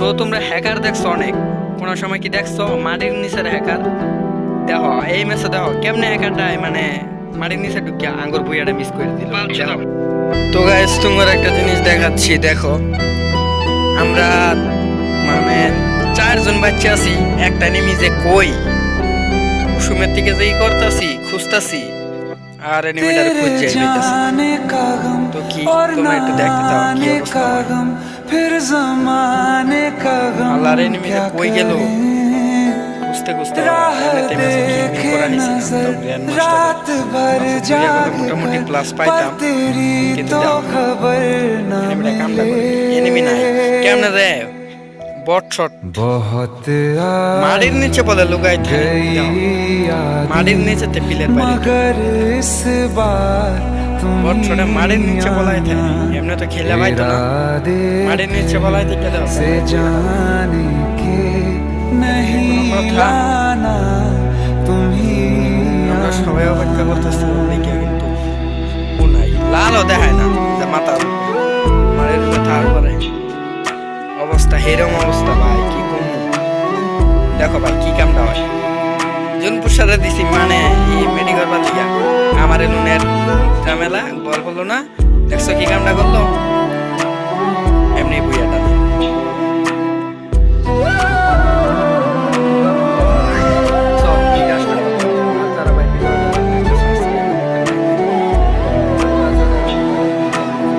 তো তোমরা হ্যাকার দেখছ অনেক। কোনো সময় কি দেখছ? মাটির নিচের হ্যাকার দেখো এই মেসে দেখো কেমনে হ্যাকারটাই মানে মাটির নিচে ঢুকে আঙ্গুর বুইয়াটা মিস করে দিল। তো গাইস তোমার একটা জিনিস দেখাচ্ছি দেখো। আমরা মানে চারজন বাচ্চা আছি একটা নেমি যে কই? কুসুমের দিকে যেই করতাছি খুঁজতাছি আর এনিমেটার খুঁজছে তো কি? তোমরা একটু দেখতে দাও কি অবস্থা? तो देखते था, की नाने अवस्था का है। गम फिर जमाने का गम আল্লাহর enemy টা क्या কই গেল? करें? খুঁজতে খুঁজতে राह এমনিতে ম্যাচে কি কি देखे করা নিয়েছিলাম नजर তো গ্র্যান্ড रात भर মাস্টার जाग মোটামুটি कर, প্লাস पर পাইতাম तेरी কিন্তু तो যাও। खबर न এনিমিটা কামটা করে এনিমি নাই কেমনে দেয় বট শট बहुत মাটির নিচে বলে লুকাই থাকে गई याद মাটির নিচে তে পিলের বাইরে मगर इस बार तुम বট শটে মাটির নিচে বলাই থাকে এমনি তো খেলে ভাই তো মাঠে নিচে বলাই দেখে দাও সে জানে কে নহি লানা তুমি আমরা সবাই অপেক্ষা করতেছি দেখে কিন্তু কোনাই লালও দেখায় না যে মাথা মারের কথা আর পরে অবস্থা হেরম অবস্থা ভাই কি কম দেখো ভাই কি কামটা হয়। জন প্রসাদে দিছি মানে এই মেডিকেল বাদ দিয়া আমারে নুনের ঝামেলা গল্প না। দেখছ কি কামটা করল?